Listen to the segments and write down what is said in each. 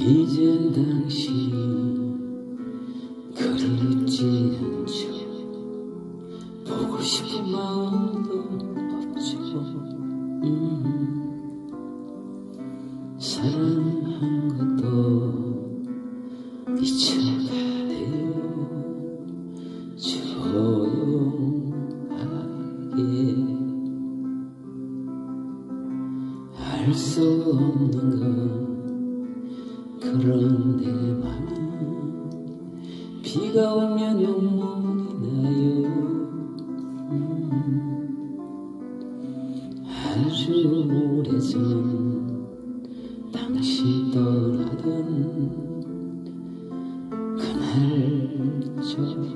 이젠 당신이 그립지 않은 보고 싶은 마음도 없죠. 음, 사랑한 것도 잊혀가 그런데 밤이 비가 오면 영문이 나요. 음, 아주 오래전 당신 떠나던 그날 저놈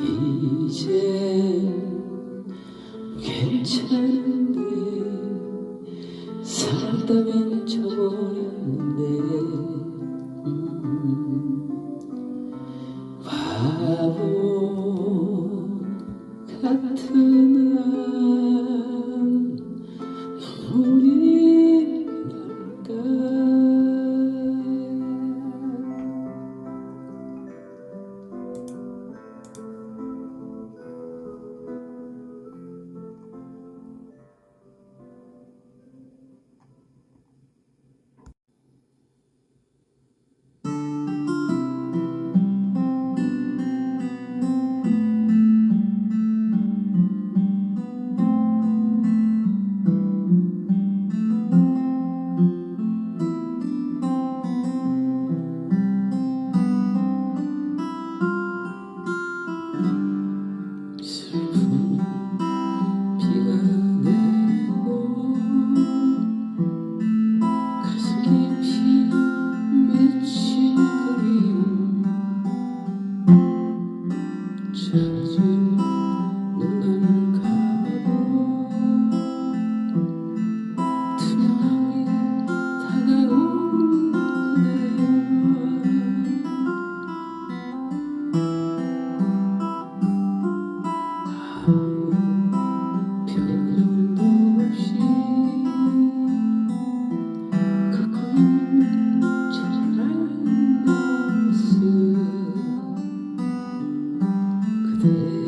이젠 괜찮은데 Tarda Mm-hmm.